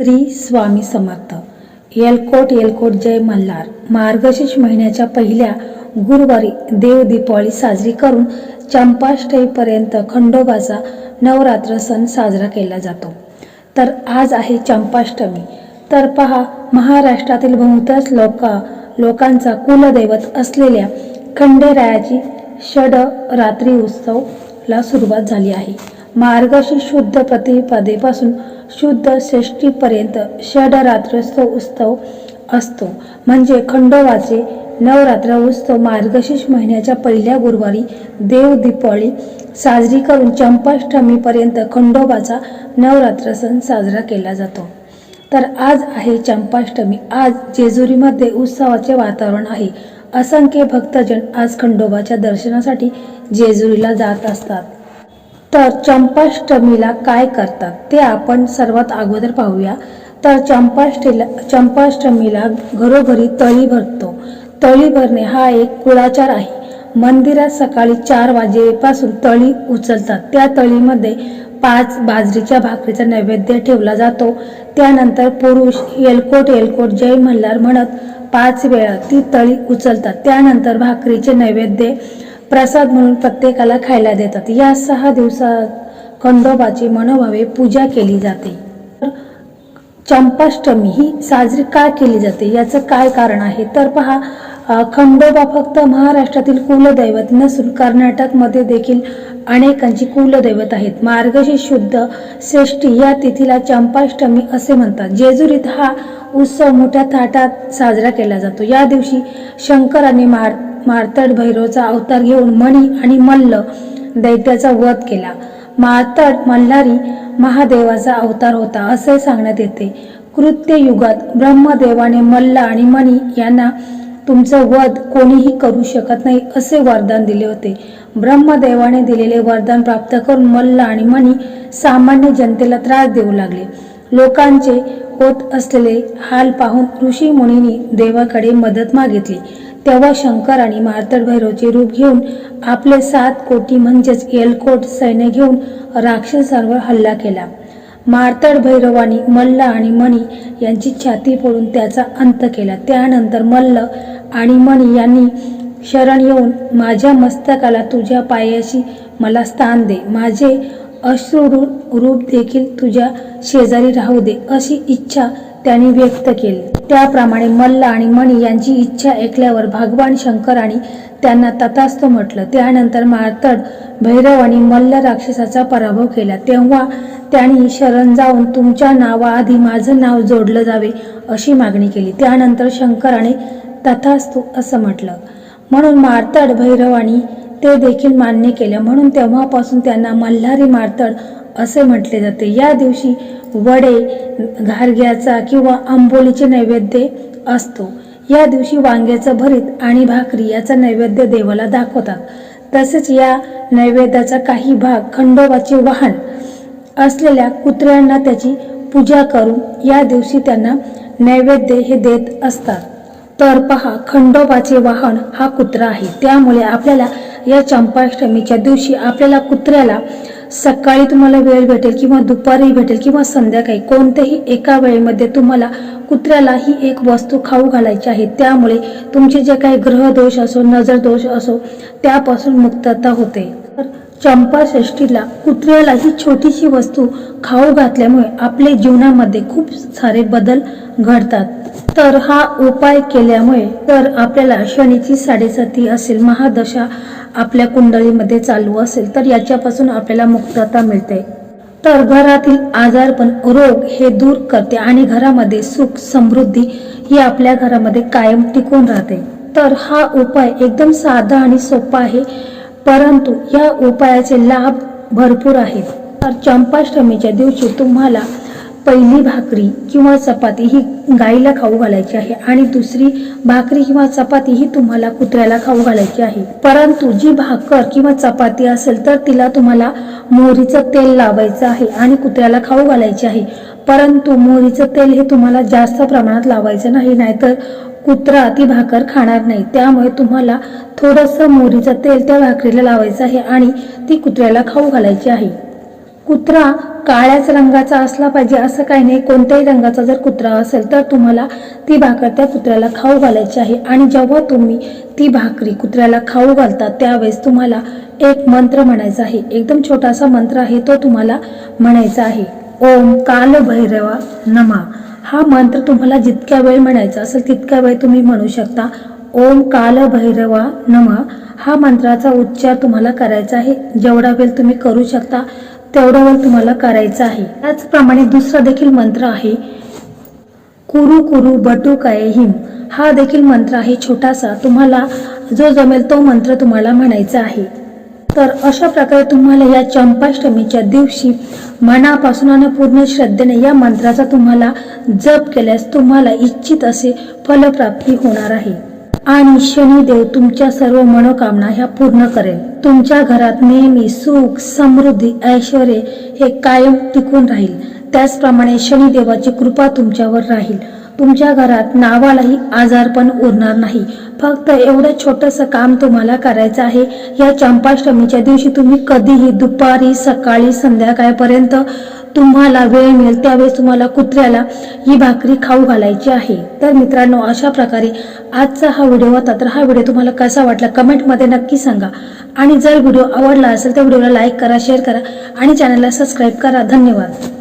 श्री स्वामी समर्थ. येलकोट येलकोट जय मल्हार. मार्गशीर्ष महिन्याच्या पहिल्या गुरुवारी देव दीपावली साजरी करून चंपाष्टमीपर्यंत खंडोबाचा नवरात्र सण साजरा केला जातो. तर आज आहे चंपाष्टमी. तर पहा महाराष्ट्रातील बहुतांश लोक लोकांचा कुलदैवत असलेल्या खंडेरायाची षड रात्री उत्सवला सुरुवात झाली आहे. मार्गशीर्ष शुद्ध प्रतिपदेपासून शुद्ध षष्टीपर्यंत षडरात्रोत्सव उत्सव असतो. म्हणजे खंडोबाचे नवरात्र उत्सव मार्गशीर्ष महिन्याच्या पहिल्या गुरुवारी देव दीपावली साजरी करून चंपाष्टमीपर्यंत खंडोबाचा नवरात्र सण साजरा केला जातो. तर आज आहे चंपाष्टमी. आज जेजुरीमध्ये उत्सवाचे वातावरण आहे. असंख्य भक्तजन आज खंडोबाच्या दर्शनासाठी जेजुरीला जात असतात. तर चंपाष्टमीला काय करतात ते आपण सर्वात अगोदर पाहूया. तर चंपाष्टीला चंपाष्टमीला घरोघरी तळी भरतो. तळी भरणे हा एक कुळाचार आहे. मंदिरात सकाळी चार वाजेपासून तळी उचलतात. त्या तळीमध्ये पाच बाजरीच्या भाकरीचा नैवेद्य ठेवला जातो. त्यानंतर पुरुष एलकोट एलकोट जय मल्हार म्हणत पाच वेळा ती तळी उचलतात. त्यानंतर भाकरीचे नैवेद्य प्रसाद म्हणून प्रत्येकाला खायला देतात. या सहा दिवसात खंडोबाची मनोभावे पूजा केली जाते. तर चंपाष्टमी ही साजरी का केली जाते? याचं काय कारण आहे? तर पहा खंडोबा फक्त महाराष्ट्रातील कुलदैवत नसून कर्नाटकमध्ये देखील अनेकांची कुलदैवत आहेत. मार्गशीर्ष शुद्ध श्रेष्ठी या तिथीला चंपाष्टमी असे म्हणतात. जेजुरीत हा उत्सव मोठ्या थाटात साजरा केला जातो. या दिवशी शंकराने मार मार्तड भैरवचा अवतार घेऊन मणी आणि मल्ल दैत्याचा वध केला. मार्तड मल्हारी महादेवाचा अवतार होता असे सांगण्यात येते. कृत्य युगात ब्रह्मदेवाने मल्ल आणि मणी यांना तुमचं वध कोणीही करू शकत नाही असे वरदान दिले होते. ब्रह्मदेवाने दिलेले वरदान प्राप्त करून मल्ल आणि मणी सामान्य जनतेला त्रास देऊ लागले. लोकांचे होत असलेले हाल पाहून ऋषी मुनींनी देवाकडे मदत मागितली. तेव्हा शंकर आणि मार्तड भैरवचे रूप घेऊन आपले सात कोटी म्हणजेच एलकोट सैन्य घेऊन राक्षसांवर हल्ला केला. मार्तड भैरवानी मल्ल आणि मणी यांची छाती फोडून त्याचा अंत केला. त्यानंतर मल्ल आणि मणी यांनी शरण येऊन माझ्या मस्तकाला तुझ्या पायाशी मला स्थान दे. माझे अश्रू रूप देखील तुझ्या शेजारी राहू दे अशी इच्छा त्यांनी व्यक्त केली. त्याप्रमाणे मल्ल आणि मणी यांची इच्छा ऐकल्यावर भगवान शंकराने त्यांना तथास्तु म्हटलं. त्यानंतर मार्तड भैरव आणि मल्ल राक्षसाचा पराभव केला. तेव्हा त्यांनी शरण जाऊन तुमच्या नावाआधी माझं नाव जोडलं जावे अशी मागणी केली. त्यानंतर शंकराने तथास्तु असं म्हटलं. म्हणून मार्तड भैरवानी ते देखील मान्य केलं. म्हणून तेव्हापासून त्यांना मल्हारी मार्तड असे म्हटले जाते. या दिवशी वडे घारग्याचा किंवा आंबोलीचे नैवेद्य असतो. या दिवशी वांग्याचं भरीत आणि भाकरी याचा नैवेद्य देवाला दाखवतात. तसेच या नैवेद्याचा काही भाग खंडोबाचे वाहन असलेल्या कुत्र्यांना त्याची पूजा करून या दिवशी त्यांना नैवेद्य हे देत असतात. तर पहा खंडोबाचे वाहन हा कुत्रा आहे. त्यामुळे आपल्याला या चंपाष्टमीच्या दिवशी आपल्याला कुत्र्याला सकाळी तुम्हाला वेळ भेटेल किंवा दुपारी भेटेल किंवा संध्याकाळी कोणत्याही एका वेळेमध्ये तुम्हाला कुत्र्याला ही एक वस्तू खाऊ घालायची आहे. त्यामुळे तुमचे जे काही ग्रह दोष असो नजर दोष असो त्यापासून मुक्तता होते. तर चंपाषष्टीला कुत्र्याला ही छोटीशी वस्तू खाऊ घातल्यामुळे आपल्या जीवनामध्ये खूप सारे बदल घडतात. तर हा उपाय केल्यामुळे तर आपल्याला शनीची साडेसाती असेल महादशा आपल्या कुंडलीमध्ये चालू असेल तर याच्यापासून आपल्याला मुक्तता मिळते. तर घरातील आजारपण रोग हे दूर करते आणि घरामध्ये सुख समृद्धी ही आपल्या घरामध्ये कायम टिकून राहते. तर हा उपाय एकदम साधा आणि सोपा आहे. परंतु या उपायाचे लाभ भरपूर आहेत. तर चंपाष्टमीच्या दिवशी तुम्हाला पहिली भाकरी किंवा चपाती ही गाईला खाऊ घालायची आहे आणि दुसरी भाकरी किंवा चपाती ही तुम्हाला कुत्र्याला खाऊ घालायची आहे. परंतु जी भाकर किंवा चपाती असेल तर तिला तुम्हाला मोहरीचं तेल लावायचं आहे आणि कुत्र्याला खाऊ घालायचे आहे. परंतु मोहरीचं तेल हे तुम्हाला जास्त प्रमाणात लावायचं नाही नाहीतर कुत्रा ती भाकर खाणार नाही. त्यामुळे तुम्हाला थोडंसं मोहरीचं तेल त्या भाकरीला लावायचं आहे आणि ती कुत्र्याला खाऊ घालायची आहे. कुत्रा काळ्याच रंगाचा असला पाहिजे असं काही नाही. कोणत्याही रंगाचा जर कुत्रा असेल तर तुम्हाला ती भाकर त्या कुत्र्याला खाऊ घालायची आहे. आणि जेव्हा तुम्ही ती भाकरी कुत्र्याला खाऊ घालता त्यावेळेस तुम्हाला एक मंत्र म्हणायचा आहे. एकदम छोटासा मंत्र आहे तो तुम्हाला म्हणायचा आहे. ओम काल भैरवा नमा. हा मंत्र तुम्हाला जितक्या वेळ म्हणायचा असेल तितक्या वेळ तुम्ही म्हणू शकता. ओम काल भैरवा नम. हा मंत्राचा उच्चार तुम्हाला करायचा आहे. जेवढा वेळ तुम्ही करू शकता तेवढा वेळ तुम्हाला करायचा आहे. त्याचप्रमाणे दुसरा देखील मंत्र आहे कुरु कुरु बटू काय हिम. हा देखील मंत्र आहे छोटासा. तुम्हाला जो जमेल तो मंत्र तुम्हाला म्हणायचा आहे. तर अशा प्रकारे तुम्हाला या चंपाष्टमीच्या दिवशी मनापासून आणि पूर्ण श्रद्धेने या मंत्राचा तुम्हाला जप केल्यास तुम्हाला इच्छित असे फलप्राप्ती होणार आहे. आणि शनिदेव तुमच्या सर्व मनोकामना ह्या पूर्ण करेल. तुमच्या घरात नेहमी सुख समृद्धी ऐश्वर हे कायम टिकून राहील. त्याचप्रमाणे शनिदेवाची कृपा तुमच्यावर राहील. तुमच्या घरात नावालाही आजारपण उरणार नाही. फक्त एवढं छोटंसं काम तुम्हाला करायचं आहे. या चंपाष्टमीच्या दिवशी तुम्ही कधीही दुपारी सकाळी संध्याकाळपर्यंत तुम्हाला वेळ मिळेल त्यावेळेस तुम्हाला कुत्र्याला ही भाकरी खाऊ घालायची आहे. तर मित्रांनो अशा प्रकारे आजचा हा व्हिडिओ होता. तर हा व्हिडिओ तुम्हाला कसा वाटला कमेंटमध्ये नक्की सांगा. आणि जर व्हिडिओ आवडला असेल तर व्हिडिओला लाईक करा शेअर करा आणि चॅनलला सबस्क्राईब करा. धन्यवाद.